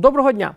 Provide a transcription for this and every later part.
Доброго дня!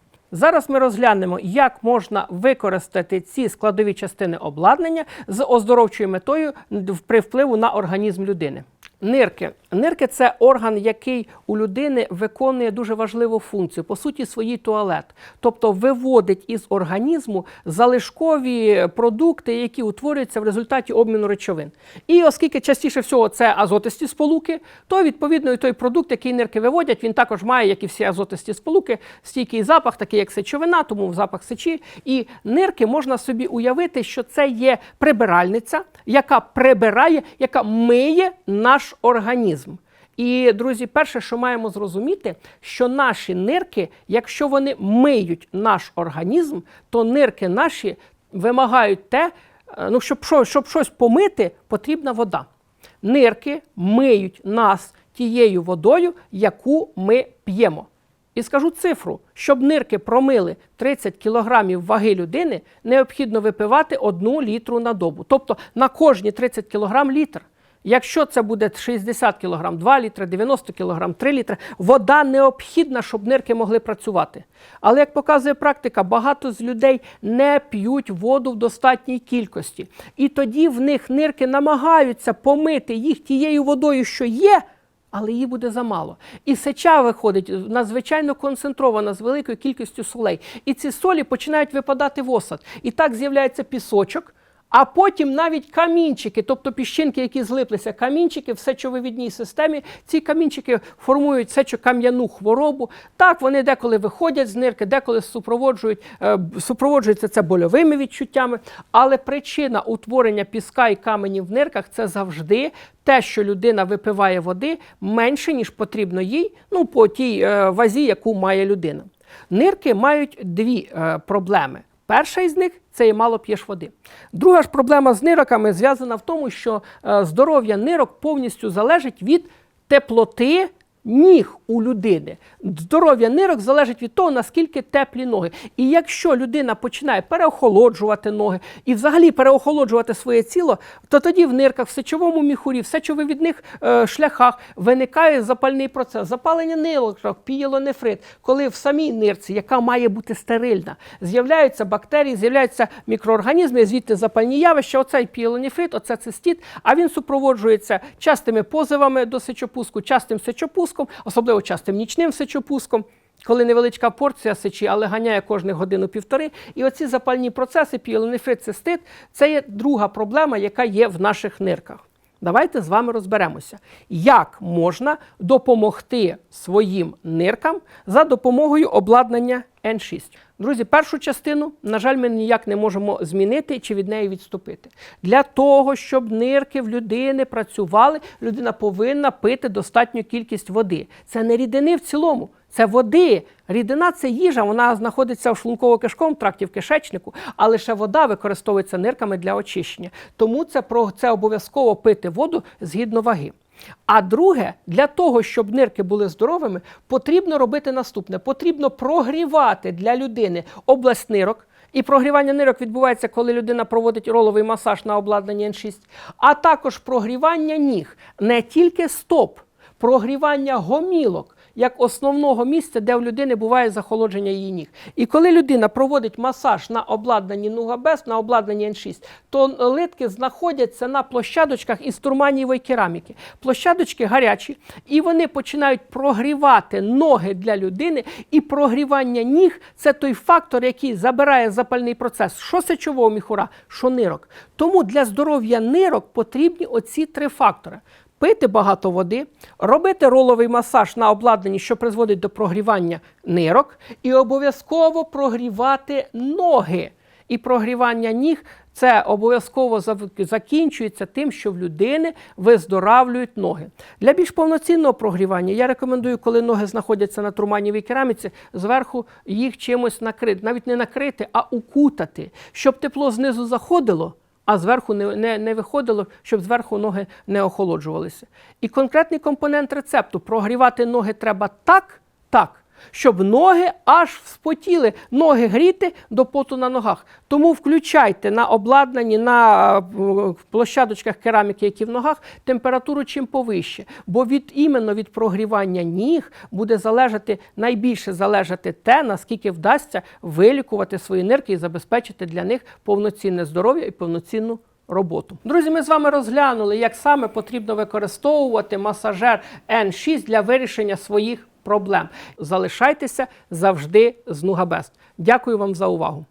Зараз ми розглянемо, як можна використати ці складові частини обладнання з оздоровчою метою при впливу на організм людини. Нирки. Нирки це орган, який у людини виконує дуже важливу функцію, по суті, свій туалет, тобто виводить із організму залишкові продукти, які утворюються в результаті обміну речовин. І оскільки частіше всього це азотисті сполуки, то відповідно і той продукт, який нирки виводять, він також має, як і всі азотисті сполуки, стійкий запах, такий як сечовина, тому запах сечі. І нирки можна собі уявити, що це є прибиральниця, яка прибирає, яка миє наш організм. І, друзі, перше, що маємо зрозуміти, що наші нирки, якщо вони миють наш організм, то нирки наші вимагають те, е, ну, щоб, щоб щось помити, потрібна вода. Нирки миють нас тією водою, яку ми п'ємо. І скажу цифру: щоб нирки промили 30 кілограмів ваги людини, необхідно випивати 1 літру на добу. Тобто на кожні 30 кілограм літр. Якщо це буде 60 кг, 2 літри, 90 кг, 3 літри, вода необхідна, щоб нирки могли працювати. Але як показує практика, багато з людей не п'ють воду в достатній кількості. І тоді в них нирки намагаються помити їх тією водою, що є, але її буде замало. І сеча виходить надзвичайно концентрована з великою кількістю солей. І ці солі починають випадати в осад. І так з'являється пісочок. А потім навіть камінчики, тобто піщинки, які злиплися, камінчики в сечовивідній системі, ці камінчики формують сечокам'яну хворобу. Так, вони деколи виходять з нирки, деколи супроводжують, е, супроводжується це больовими відчуттями. Але причина утворення піска і каменів в нирках це завжди те, що людина випиває води менше, ніж потрібно їй, ну по тій е, вазі, яку має людина. Нирки мають дві е, проблеми. Перша із них це і мало п'єш води. Друга ж проблема з нироками зв'язана в тому, що е, здоров'я нирок повністю залежить від теплоти ніг у людини. Здоров'я нирок залежить від того, наскільки теплі ноги. І якщо людина починає переохолоджувати ноги і взагалі переохолоджувати своє тіло, то тоді в нирках, в сечовому міхурі, в сечовивідних е, шляхах виникає запальний процес, запалення нирок, пієлонефрит, коли в самій нирці, яка має бути стерильна, з'являються бактерії, з'являються мікроорганізми, звідти запальні явища, оцей пієлонефрит, оце цистіт, а він супроводжується частими позивами до сечопуску, частим сечопуском, особливо частим нічним сечопуском. Коли невеличка порція сечі, але ганяє кожних годину-півтори. І оці запальні процеси, пієлонефрит, цистит – це є друга проблема, яка є в наших нирках. Давайте з вами розберемося, як можна допомогти своїм ниркам за допомогою обладнання N6. Друзі, першу частину, на жаль, ми ніяк не можемо змінити чи від неї відступити. Для того, щоб нирки в людини працювали, людина повинна пити достатню кількість води. Це не рідини в цілому. Це води. Рідина це їжа, вона знаходиться в шлунково-кишковому тракті в кишечнику, а лише вода використовується нирками для очищення. Тому це про це обов'язково пити воду згідно ваги. А друге, для того, щоб нирки були здоровими, потрібно робити наступне: потрібно прогрівати для людини область нирок. І прогрівання нирок відбувається, коли людина проводить роловий масаж на обладнанні N6, а також прогрівання ніг, не тільки стоп, прогрівання гомілок як основного місця, де в людини буває захолодження її ніг. І коли людина проводить масаж на обладнанні Нугабес, на обладнанні N6, то литки знаходяться на площадочках із турманієвої кераміки. Площадочки гарячі, і вони починають прогрівати ноги для людини. І прогрівання ніг це той фактор, який забирає запальний процес, що сечового міхура, що нирок. Тому для здоров'я нирок потрібні оці три фактори пити багато води, робити роловий масаж на обладнанні, що призводить до прогрівання нирок, і обов'язково прогрівати ноги. І прогрівання ніг це обов'язково закінчується тим, що в людини виздоравлюють ноги. Для більш повноцінного прогрівання я рекомендую, коли ноги знаходяться на турманівій кераміці, зверху їх чимось накрити, навіть не накрити, а укутати, щоб тепло знизу заходило. А зверху не, не, не виходило, щоб зверху ноги не охолоджувалися. І конкретний компонент рецепту прогрівати ноги треба так, так, щоб ноги аж вспотіли, ноги гріти до поту на ногах. Тому включайте на обладнанні на е, площадочках кераміки, які в ногах, температуру чим повище. Бо від іменно від прогрівання ніг буде залежати найбільше залежати те, наскільки вдасться вилікувати свої нирки і забезпечити для них повноцінне здоров'я і повноцінну роботу. Друзі, ми з вами розглянули, як саме потрібно використовувати масажер N6 для вирішення своїх проблем. Залишайтеся завжди з Нугабест. Дякую вам за увагу.